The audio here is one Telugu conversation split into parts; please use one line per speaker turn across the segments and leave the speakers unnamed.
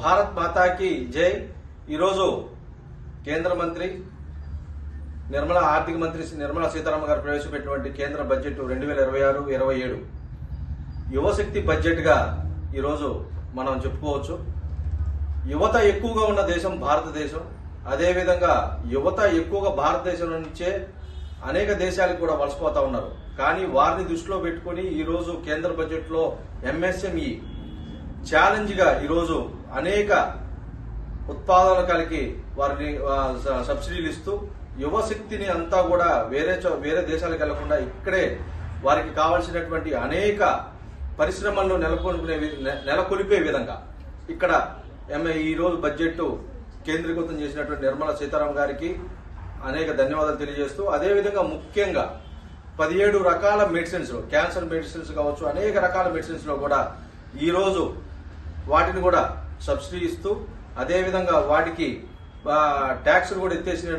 భారత్ మాతాకి జై. ఈరోజు కేంద్ర మంత్రి నిర్మలా ఆర్థిక మంత్రి నిర్మలా సీతారామన్ గారు ప్రవేశపెట్టినటువంటి కేంద్ర బడ్జెట్ రెండు వేల ఇరవై ఆరు ఇరవై ఏడు. యువశక్తి బడ్జెట్గా ఈరోజు మనం చెప్పుకోవచ్చు. యువత ఎక్కువగా ఉన్న దేశం భారతదేశం. అదేవిధంగా యువత ఎక్కువగా భారతదేశం నుంచే అనేక దేశాలకు కూడా వలసపోతా ఉన్నారు. కానీ వారిని దృష్టిలో పెట్టుకుని ఈరోజు కేంద్ర బడ్జెట్లో ఎంఎస్ఎంఈ ఛాలెంజ్గా ఈరోజు అనేక ఉత్పాదనకాలకి వారిని స- సబ్సిడీలు ఇస్తూ యువశక్తిని అంతా కూడా వేరే చో- వేరే దేశాలకు వెళ్ళకుండా ఇక్కడే వారికి కావాల్సినటువంటి అనేక పరిశ్రమలను నెలకొల్పునే వి- నెలకొల్పే విధంగా ఇక్కడ ఎంఏ ఈ రోజు బడ్జెట్ కేంద్రీకృతం చేసినటువంటి నిర్మలా సీతారామన్ గారికి అనేక ధన్యవాదాలు తెలియజేస్తూ అదేవిధంగా ముఖ్యంగా పదిహేడు రకాల మెడిసిన్స్ క్యాన్సర్ మెడిసిన్స్ కావచ్చు అనేక రకాల మెడిసిన్స్లో కూడా ఈరోజు వాటిని కూడా సబ్సిడీ ఇస్తూ అదేవిధంగా వాటికి ట్యాక్స్ కూడా ఎత్తేసిన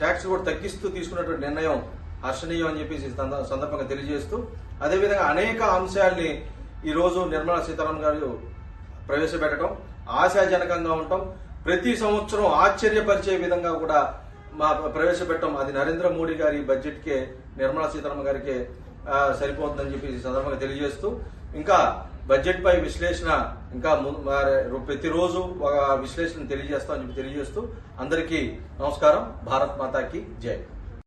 ట్యాక్స్ కూడా తగ్గిస్తూ తీసుకున్నటువంటి నిర్ణయం హర్షణీయం అని చెప్పేసి సంద- సందర్భంగా తెలియజేస్తూ అదేవిధంగా అనేక అంశాల్ని ఈరోజు నిర్మలా సీతారామన్ గారు ప్రవేశపెట్టడం ఆశాజనకంగా ఉండటం ప్రతి సంవత్సరం ఆశ్చర్యపరిచే విధంగా కూడా మా ప్రవేశపెట్టడం అది నరేంద్ర మోడీ గారి బడ్జెట్కే నిర్మలా సీతారామన్ గారికి సరిపోతుందని చెప్పి సందర్భంగా తెలియజేస్తూ ఇంకా బడ్జెట్ పై విశ్లేషణ ఇంకా ప్రతిరోజు ఒక విశ్లేషణ తెలియజేస్తామని చెప్పి తెలియజేస్తూ అందరికీ నమస్కారం. భారత్ మాతాకి జై.